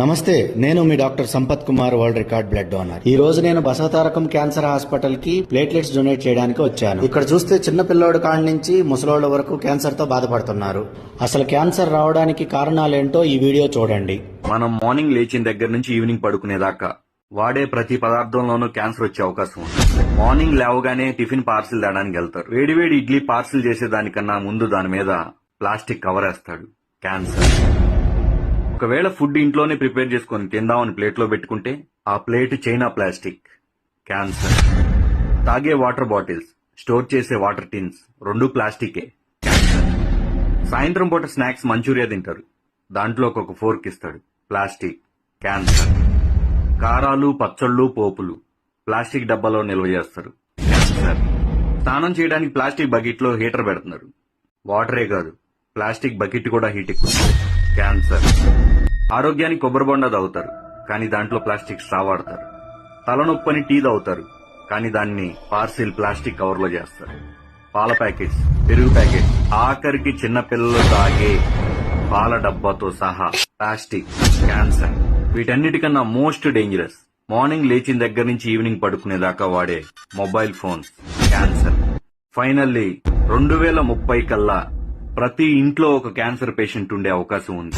నమస్తే నేను మీ doctor Sampath Kumar world record blood donor. ఈ రోజు నేను బసవతారకం క్యాన్సర్ హాస్పిటల్కి ప్లేట్లెట్స్ డొనేట్ చేయడానికి వచ్చాను. ఇక్కడ చూస్తే చిన్న పిల్లోడు కాడి నుంచి ముసలోళ్ళ వరకు క్యాన్సర్తో బాధపడుతున్నారు. అసలు క్యాన్సర్ రావడానికి కారణాలేంటో ఈ వీడియో చూడండి. మనం మార్నింగ్ లేచిన దగ్గర నుంచి ఈవినింగ్ పడుకునేదాకా వాడే ప్రతి పదార్థంలోనూ క్యాన్సర్ వచ్చే అవకాశం ఉంది. మార్నింగ్ లేవగానే టిఫిన్ పార్సిల్ తేడానికి వెళ్తారు. వేడివేడి ఇడ్లీ పార్సిల్ చేసేదానికన్నా ముందు దాని మీద ప్లాస్టిక్ కవర్ వేస్తాడు క్యాన్సర్. ఒకవేళ ఫుడ్ ఇంట్లోనే ప్రిపేర్ చేసుకొని తిందామని ప్లేట్లో పెట్టుకుంటే ఆ ప్లేట్ చైనా ప్లాస్టిక్. క్యాన్సర్ తాగే వాటర్ బాటిల్స్ స్టోర్ చేసే వాటర్ టిన్స్ రెండు ప్లాస్టికే. క్యాన్సర్ సాయంత్రం పూట స్నాక్స్ మంచూరియా తింటారు. దాంట్లో ఒక ఫోర్క్ ఇస్తాడు. ప్లాస్టిక్ క్యాన్సర్ కారాలు పచ్చళ్ళు పోపులు. ప్లాస్టిక్ డబ్బాలో నిల్వ చేస్తారు. క్యాన్సర్ స్నానం చేయడానికి ప్లాస్టిక్ బకెట్లో హీటర్ పెడుతున్నారు. వాటరే కాదు. ప్లాస్టిక్ బకెట్ కూడా హీట్ ఎక్కువ. క్యాన్సర్ ఆరోగ్యానికి కొబ్బరి బొండ తాగుతారు కానీ దాంట్లో ప్లాస్టిక్ స్ట్రా వాడతారు తలనొప్పని టీ తాగుతారు కానీ దాన్ని పార్సిల్ ప్లాస్టిక్ కవర్లో చేస్తారు. పాల ప్యాకెట్స్ పెరుగు ప్యాకెట్ ఆఖరికి చిన్నపిల్లలు తాగే పాల డబ్బాతో సహా ప్లాస్టిక్ క్యాన్సర్. వీటన్నిటికన్నా మోస్ట్ డేంజరస్. మార్నింగ్ లేచిన దగ్గర నుంచి ఈవినింగ్ పడుకునేదాకా వాడే మొబైల్ ఫోన్స్ క్యాన్సర్. ఫైనల్లీ రెండు వేల ముప్పై కల్లా ప్రతి ఇంట్లో ఒక క్యాన్సర్ పేషెంట్ ఉండే అవకాశం ఉంది.